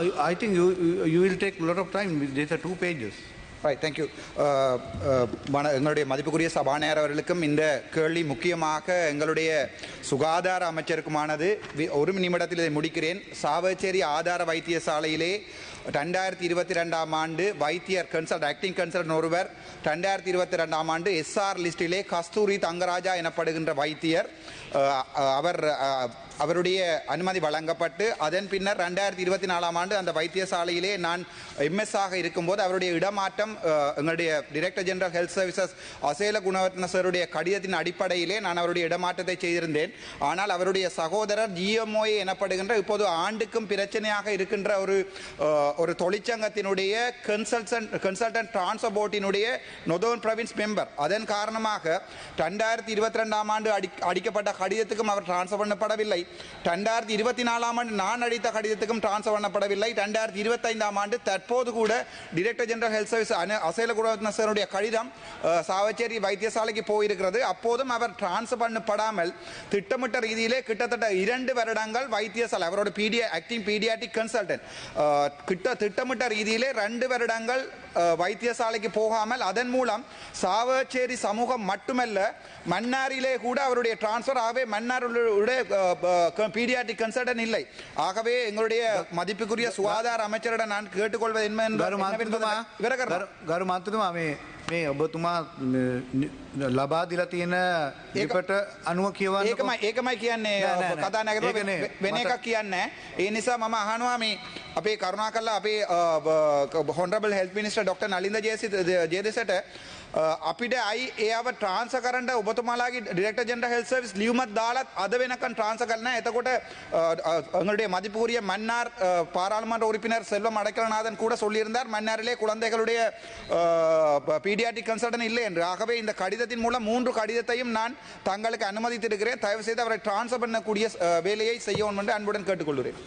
I think you, you- you will take a lot of time. These are two pages. Right thank you uh, uh, எங்களுடைய மதிப்புக்குரிய சபாநாயகர் அவர்களுக்கும் இந்த கேள்வி முக்கியமாக எங்களுடைய சுகாதார அமைச்சருக்குமானது ஒரு நிமிடத்தில் இதை முடிக்கிறேன் சாவச்சேரி ஆதார வைத்தியசாலையிலே ரெண்டாயிரத்தி இருபத்தி ரெண்டாம் ஆண்டு வைத்தியர் கன்சல்ட் ஆக்டிங் கன்சல்ட் ஒருவர். ரெண்டாயிரத்தி இருபத்தி ரெண்டாம் ஆண்டு எஸ்ஆர் லிஸ்டிலே கஸ்தூரி தங்கராஜா எனப்படுகின்ற வைத்தியர். அவர் அவருடைய அனுமதி வழங்கப்பட்டு அதன் பின்னர் ரெண்டாயிரத்தி இருபத்தி நாலாம் ஆண்டு அந்த வைத்தியசாலையிலே நான் எம்எஸ் ஆக இருக்கும்போது அவருடைய இடமாற்றம் எங்களுடைய director general health services Asela Gunawardena சாருடைய கடிதத்தின் அடிப்படையிலே நான் அவருடைய இடமாற்றத்தை செய்திருந்தேன். ஆனால் அவருடைய சகோதரர் ஜிஎம்ஓஏ எனப்படுகின்ற இப்போது ஆண்டுக்கும் பிரச்சனையாக இருக்கின்ற ஒரு ஒரு தொழிற்சங்கத்தினுடைய கன்சல்டன் கன்சல்டன்ட் டிரான்ஸ்பர் போர்ட்டினுடைய நொதோன் பிரவின்ஸ் மெம்பர் அதன் காரணமாக ரெண்டாயிரத்தி இருபத்தி ரெண்டாம் ஆண்டு அடி அடிக்கப்பட்ட கடிதத்துக்கும் அவர் டிரான்ஸ்ஃபர் பண்ணப்படவில்லை. ரெண்டாயிரத்தி இருபத்தி நாலாம் ஆண்டு நான் அடித்த கடிதத்துக்கும் டிரான்ஸ்ஃபர் பண்ணப்படவில்லை. ரெண்டாயிரத்தி இருபத்தைந்தாம் ஆண்டு தற்போது கூட director general health service Asela குடவத்னசருடைய கடிதம் சாவச்சேரி வைத்தியசாலைக்கு போயிருக்கிறது. அப்போதும் அவர் டிரான்ஸ்ஃபர் பண்ணப்படாமல் திட்டமிட்ட ரீதியிலே கிட்டத்தட்ட இரண்டு வருடங்கள் வைத்தியசாலை அவரோட பீடியா ஆக்டிங் பீடியாட்டிக் கன்சல்டன்ட் கிட்ட திட்டமிட்ட ரீதியிலே ரெண்டு வருடங்கள் அஹ், வைத்தியசாலைக்கு போகாமல் அதன் மூலம் சாவச்சேரி சமூகம் மட்டுமல்ல மன்னாரிலே கூட அவருடைய டிரான்ஸ்ஃபர் ஆகவே மன்னாருடைய பீடியாட்டிக் கன்சல்டன் இல்லை ஆகவே எங்களுடைய மதிப்புக்குரிய சுகாதார அமைச்சரிடம் நான் கேட்டுக்கொள்வது என்ன ගරු என்னவென்பதை මන්තුතුමා விவர කරනවා. ගරු- ගරු මන්තුතුමා මේ මේ ඔබතුමා න- න- ලබා දිලා තියෙන ලිපට අනුව කියවන්න ඒකමයි ඒකමයි කියන්නේ නෑ, නෑ, නෑ. කතා නැගර ඒකනේ. වෙන මට- එකක් කියන්නේ ඒ නිසා මම අහනවා මේ අපේ කරුණා කල්ලා අපේ හොන්රබල් හෙල් මිනිස්ට ඩොක්ට නලින්ද ජේසි ජේදෙසට අපිට අයි ඒව ට්‍රාන්ස කරට ඔබතුමාලාගේ ඩිරෙක්ට ජෙන්ට හෙල් සවිස් ලියුමත් දාලත් අද වෙනකන් ට්‍රාන්ස කරන එතකොට அவங்களுடைய மதிப்புரிய மன்னார் அஹ், பாராளுமன்ற உறுப்பினர் செல்வம் அடைக்கலநாதன் கூட சொல்லியிருந்தார் மன்னாரிலே குழந்தைகளுடைய பீடியாட்டிக் கன்சல்டன் இல்லை என்று ஆகவே இந்த கடிதத்தின் மூலம் மூன்று கடிதத்தையும் நான் தங்களுக்கு அனுமதித்திருக்கிறேன் தயவு செய்து அவரை டிரான்ஸ்ஃபர் பண்ணக்கூடிய அஹ், வேலையை செய்யவும் என்று அன்புடன் கேட்டுக்கொள்கிறேன்